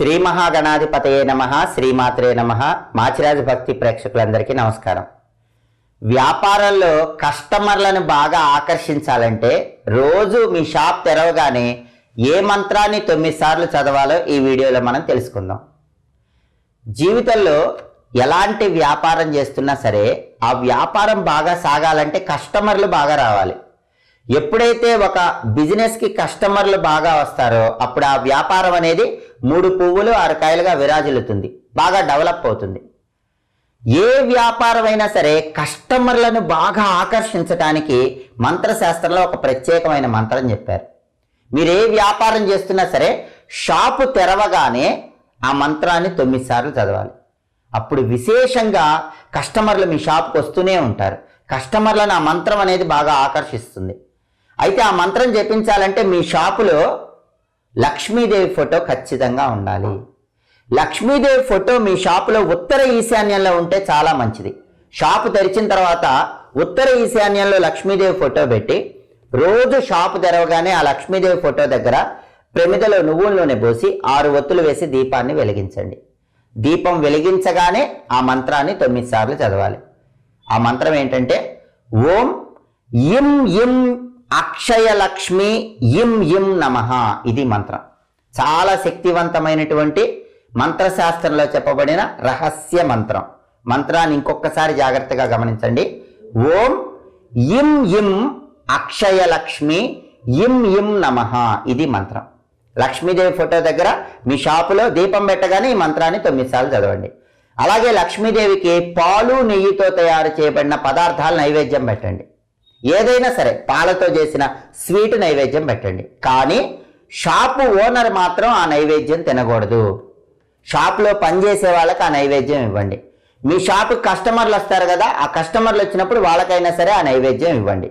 శ్రీ మహాగణాధిపతయే నమ శ్రీమాత్రే నమ. మాచిరాజు భక్తి ప్రేక్షకులందరికీ నమస్కారం. వ్యాపారంలో కస్టమర్లను బాగా ఆకర్షించాలంటే రోజు మీ షాప్ తెరవగానే ఏ మంత్రాన్ని తొమ్మిది సార్లు చదవాలో ఈ వీడియోలో మనం తెలుసుకుందాం. జీవితంలో ఎలాంటి వ్యాపారం చేస్తున్నా సరే ఆ వ్యాపారం బాగా సాగాలంటే కస్టమర్లు బాగా రావాలి. ఎప్పుడైతే ఒక బిజినెస్కి కస్టమర్లు బాగా వస్తారో అప్పుడు ఆ వ్యాపారం అనేది మూడు పువ్వులు ఆరు కాయలుగా విరాజిల్లుతుంది. బాగా డెవలప్ అవుతుంది. ఏ వ్యాపారమైనా సరే కస్టమర్లను బాగా ఆకర్షించడానికి మంత్రశాస్త్రంలో ఒక ప్రత్యేకమైన మంత్రం చెప్పారు. మీరు ఏ వ్యాపారం చేస్తున్నా సరే షాపు తెరవగానే ఆ మంత్రాన్ని తొమ్మిది సార్లు చదవాలి. అప్పుడు విశేషంగా కస్టమర్లు మీ షాప్కి వస్తూనే ఉంటారు. కస్టమర్లను ఆ మంత్రం అనేది బాగా ఆకర్షిస్తుంది. అయితే ఆ మంత్రం జపించాలంటే మీ షాపులో లక్ష్మీదేవి ఫోటో ఖచ్చితంగా ఉండాలి. లక్ష్మీదేవి ఫోటో మీ షాపులో ఉత్తర ఈశాన్యంలో ఉంటే చాలా మంచిది. షాపు తెరిచిన తర్వాత ఉత్తర ఈశాన్యంలో లక్ష్మీదేవి ఫోటో పెట్టి రోజు షాపు తెరవగానే ఆ లక్ష్మీదేవి ఫోటో దగ్గర ప్రమిదలో నువ్వుల నూనె పోసి ఆరు ఒత్తులు వేసి దీపాన్ని వెలిగించండి. దీపం వెలిగించగానే ఆ మంత్రాన్ని తొమ్మిది సార్లు చదవాలి. ఆ మంత్రం ఏంటంటే ఓం ఇం ఇం అక్షయలక్ష్మి ఇం ఇం నమ ఇది మంత్రం. చాలా శక్తివంతమైనటువంటి మంత్రశాస్త్రంలో చెప్పబడిన రహస్య మంత్రం. మంత్రాన్ని ఇంకొకసారి జాగ్రత్తగా గమనించండి. ఓం ఇం ఇం అక్షయలక్ష్మి ఇం ఇం నమ ఇది మంత్రం. లక్ష్మీదేవి ఫోటో దగ్గర మీ షాపులో దీపం పెట్టగానే ఈ మంత్రాన్ని తొమ్మిది సార్లు చదవండి. అలాగే లక్ష్మీదేవికి పాలు నెయ్యితో తయారు చేయబడిన పదార్థాలు నైవేద్యం పెట్టండి. ఏదైనా సరే పాలతో చేసిన స్వీట్ నైవేద్యం పెట్టండి. కానీ షాపు ఓనర్ మాత్రం ఆ నైవేద్యం తినకూడదు. షాప్లో పనిచేసే వాళ్ళకి ఆ నైవేద్యం ఇవ్వండి. మీ షాపు కస్టమర్లు వస్తారు కదా ఆ కస్టమర్లు వచ్చినప్పుడు వాళ్ళకైనా సరే ఆ నైవేద్యం ఇవ్వండి.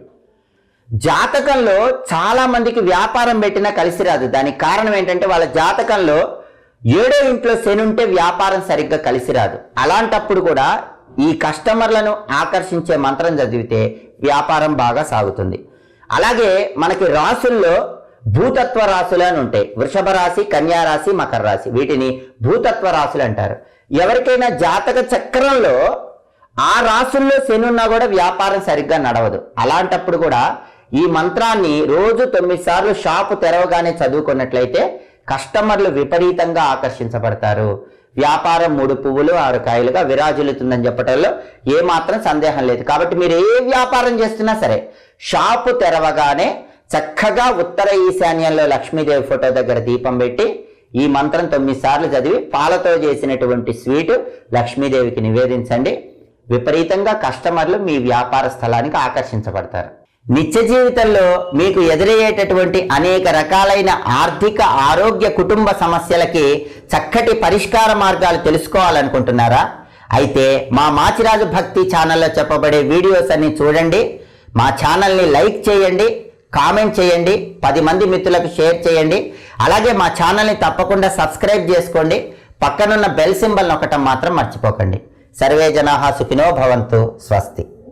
జాతకంలో చాలామందికి వ్యాపారం పెట్టినా కలిసి రాదు. దానికి కారణం ఏంటంటే వాళ్ళ జాతకంలో ఏడో ఇంట్లో శని ఉంటే వ్యాపారం సరిగ్గా కలిసి రాదు. అలాంటప్పుడు కూడా ఈ కస్టమర్లను ఆకర్షించే మంత్రం చదివితే వ్యాపారం బాగా సాగుతుంది. అలాగే మనకి రాసుల్లో భూతత్వ రాశులు అని ఉంటాయి. వృషభ రాశి కన్యా రాశి మకర రాశి. వీటిని భూతత్వ రాశులు అంటారు. ఎవరికైనా జాతక చక్రంలో ఆ రాసుల్లో శని ఉన్నా కూడా వ్యాపారం సరిగ్గా నడవదు. అలాంటప్పుడు కూడా ఈ మంత్రాన్ని రోజు తొమ్మిది సార్లు షాపు తెరవగానే చదువుకున్నట్లయితే కస్టమర్లు విపరీతంగా ఆకర్షించబడతారు. వ్యాపారం మూడు పువ్వులు ఆరు కాయలుగా విరాజిల్లుతుందని చెప్పడంలో ఏమాత్రం సందేహం లేదు. కాబట్టి మీరు ఏ వ్యాపారం చేస్తున్నా సరే షాపు తెరవగానే చక్కగా ఉత్తర ఈశాన్యంలో లక్ష్మీదేవి ఫోటో దగ్గర దీపం పెట్టి ఈ మంత్రం తొమ్మిది సార్లు చదివి పాలతో చేసినటువంటి స్వీటు లక్ష్మీదేవికి నివేదించండి. విపరీతంగా కస్టమర్లు మీ వ్యాపార స్థలానికి ఆకర్షించబడతారు. నిత్య జీవితంలో మీకు ఎదురయ్యేటటువంటి అనేక రకాలైన ఆర్థిక ఆరోగ్య కుటుంబ సమస్యలకి చక్కటి పరిష్కార మార్గాలు తెలుసుకోవాలనుకుంటున్నారా? అయితే మా మాచిరాజు భక్తి ఛానల్లో చెప్పబడే వీడియోస్ అన్ని చూడండి. మా ఛానల్ని లైక్ చేయండి కామెంట్ చేయండి పది మంది మిత్రులకు షేర్ చేయండి. అలాగే మా ఛానల్ని తప్పకుండా సబ్స్క్రైబ్ చేసుకోండి. పక్కనున్న బెల్ సింబల్ నొక్కటం మాత్రం మర్చిపోకండి. సర్వే జనాహా సుఖినో భవంతు. స్వస్తి.